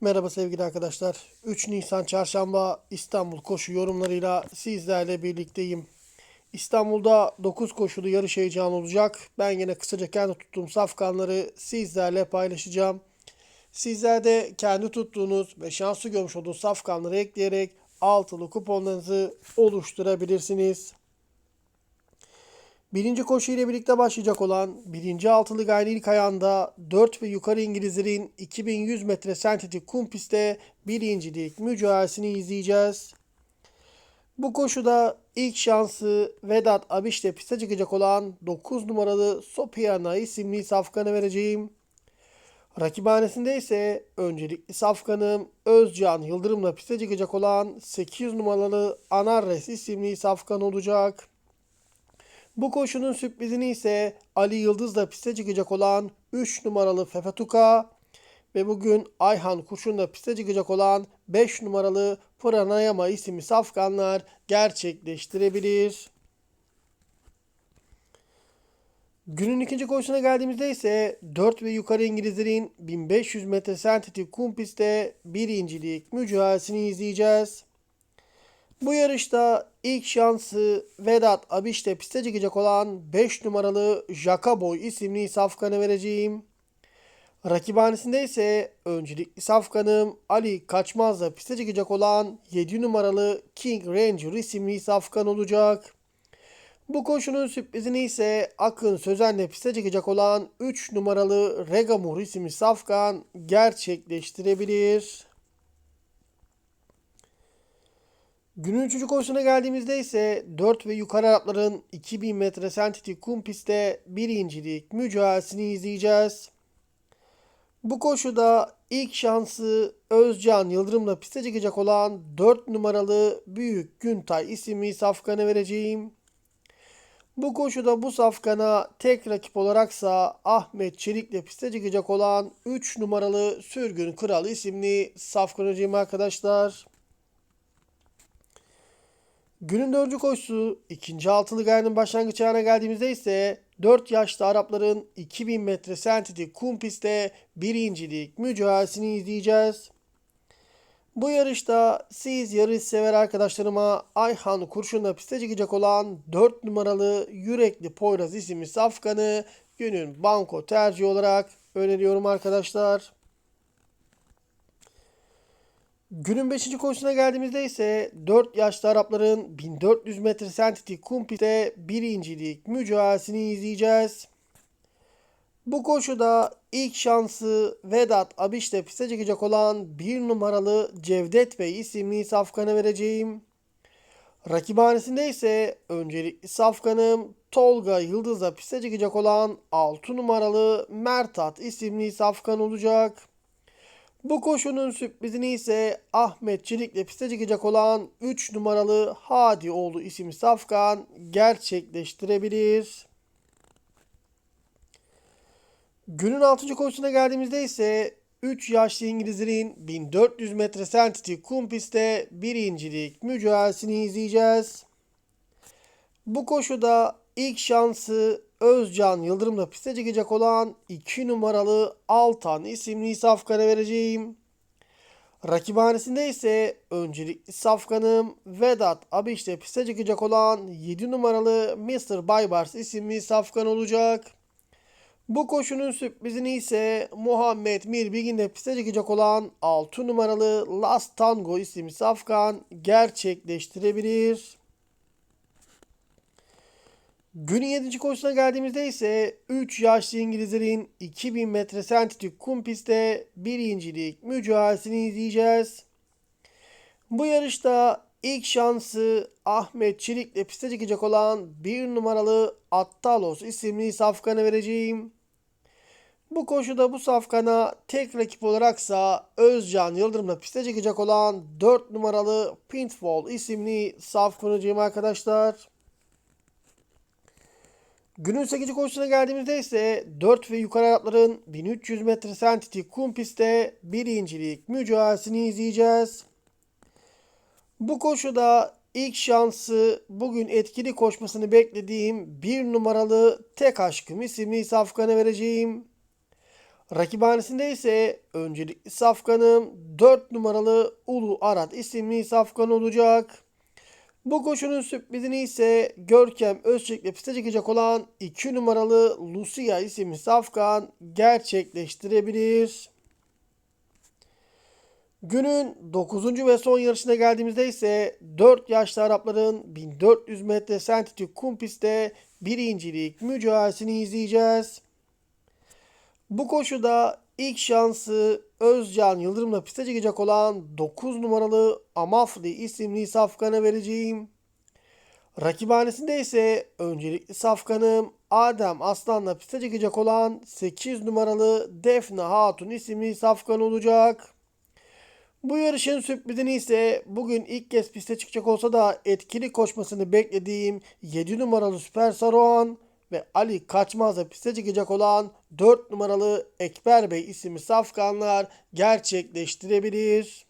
Merhaba sevgili arkadaşlar. 3 Nisan Çarşamba İstanbul koşu yorumlarıyla sizlerle birlikteyim. İstanbul'da 9 koşulu yarış heyecanı olacak. Ben yine kısaca kendi tuttuğum safkanları sizlerle paylaşacağım. Sizler de kendi tuttuğunuz ve şanslı görmüş olduğunuz safkanları ekleyerek altılı kuponlarınızı oluşturabilirsiniz. Birinci koşu ile birlikte başlayacak olan birinci altılı gayrı ilk ayağında 4 ve yukarı İngilizlerin 2100 metre sentetik kum pistte birincilik mücadelesini izleyeceğiz. Bu koşuda ilk şansı Vedat Abiş'te piste çıkacak olan 9 numaralı Sopiana isimli safkanı vereceğim. Rakibhanesinde ise öncelikli safkanım Özcan Yıldırım'la piste çıkacak olan 8 numaralı Anarres isimli safkan olacak. Bu koşunun sürprizini ise Ali Yıldız'la piste çıkacak olan 3 numaralı Fefetuka ve bugün Ayhan Kurşun'la piste çıkacak olan 5 numaralı Pranayama isimli safkanlar gerçekleştirebilir. Günün ikinci koşusuna geldiğimizde ise 4 ve yukarı İngilizlerin 1500 metre sentetik kum pistte birincilik mücadelesini izleyeceğiz. Bu yarışta ilk şansı Vedat Abiş'te piste çıkacak olan 5 numaralı Jakaboy isimli safkanı vereceğim. Rakibhanesinde ise öncelikli safkanım Ali Kaçmaz'la piste çıkacak olan 7 numaralı King Ranger isimli safkan olacak. Bu koşunun sürprizini ise Akın Sözen'le piste çıkacak olan 3 numaralı Regamur isimli safkan gerçekleştirebilir. Günün üçüncü koşusuna geldiğimizde ise 4 ve yukarı Arapların 2000 metre sentetik kum pistte birincilik mücadelesini izleyeceğiz. Bu koşuda ilk şansı Özcan Yıldırım'la piste çıkacak olan 4 numaralı Büyük Güntay isimli safkanı vereceğim. Bu koşuda bu safkana tek rakip olaraksa Ahmet Çelik'le piste çıkacak olan 3 numaralı Sürgün Kral isimli safkanıcıyım arkadaşlar. Günün dördüncü koşusu ikinci altılı gayrının başlangıç ayağına geldiğimizde ise 4 yaşlı Arapların 2000 metre sentetik kum pistte birincilik mücadelesini izleyeceğiz. Bu yarışta siz yarış sever arkadaşlarıma Ayhan Kurşun'la piste çıkacak olan 4 numaralı Yürekli Poyraz isimli safkanı günün banko tercihi olarak öneriyorum arkadaşlar. Günün 5. koşusuna geldiğimizde ise 4 yaşlı Arapların 1400 metre sentetik kum pistte birincilik mücadelesini izleyeceğiz. Bu koşuda ilk şansı Vedat Abiş'le piste çıkacak olan 1 numaralı Cevdet Bey isimli safkanı vereceğim. Rakibhanesinde ise öncelikli safkanım Tolga Yıldız'la piste çıkacak olan 6 numaralı Mertat isimli safkan olacak. Bu koşunun sürprizini ise Ahmet Çelik'le piste çıkacak olan 3 numaralı Hadioğlu isimli safkan gerçekleştirebilir. Günün 6. koşusuna geldiğimizde ise 3 yaşlı İngilizlerin 1400 metre sentetik kum pistte birincilik mücadelesini izleyeceğiz. Bu koşuda ilk şansı Özcan Yıldırım'la piste çıkacak olan 2 numaralı Altan isimli safkana vereceğim. Rakibhanesinde ise öncelikli safkanım Vedat Abiş'le piste çıkacak olan 7 numaralı Mr. Baybars isimli safkan olacak. Bu koşunun sürprizini ise Muhammed Mirbigin'le piste çıkacak olan 6 numaralı Last Tango isimli safkan gerçekleştirebilir. Günün 7. koşusuna geldiğimizde ise 3 yaşlı İngilizlerin 2000 metre sentetik kum pistte birincilik mücadelesini izleyeceğiz. Bu yarışta ilk şansı Ahmet Çelik'le piste çıkacak olan 1 numaralı Attalos isimli safkanı vereceğim. Bu koşuda bu safkana tek rakip olaraksa Özcan Yıldırım'la piste çıkacak olan 4 numaralı Pintfall isimli safkanıcıyım arkadaşlar. Günün 8. koşusuna geldiğimizde ise 4 ve yukarı Arapların 1300 metre sentetik kum pistte birincilik mücadelesini izleyeceğiz. Bu koşuda ilk şansı bugün etkili koşmasını beklediğim bir numaralı Tek Aşkım isimli safkanı vereceğim. Rakibhanesinde ise öncelikli safkanım 4 numaralı Ulu Arat isimli safkan olacak. Bu koşunun sürprizini ise Görkem Özçelik'le piste çıkacak olan 2 numaralı Lucia isimli safkan gerçekleştirebilir. Günün 9. ve son yarışına geldiğimizde ise 4 yaşlı Arapların 1400 metre sentetik kum pistte birincilik mücadelesini izleyeceğiz. Bu koşuda ilk şansı Özcan Yıldırım'la piste çıkacak olan 9 numaralı Amafli isimli safkana vereceğim. Rakibhanesinde ise öncelikli safkanım Adem Aslan'la piste çıkacak olan 8 numaralı Defne Hatun isimli safkan olacak. Bu yarışın sürprizini ise bugün ilk kez piste çıkacak olsa da etkili koşmasını beklediğim 7 numaralı Süper Saruhan ve Ali Kaçmaz'la piste çıkacak olan 4 numaralı Ekber Bey isimli safkanlar gerçekleştirebilir.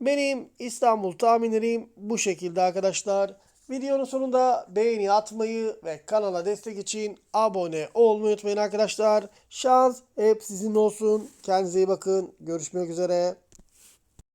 Benim İstanbul tahminlerim bu şekilde arkadaşlar. Videonun sonunda beğeni atmayı ve kanala destek için abone olmayı unutmayın arkadaşlar. Şans hep sizin olsun. Kendinize iyi bakın. Görüşmek üzere.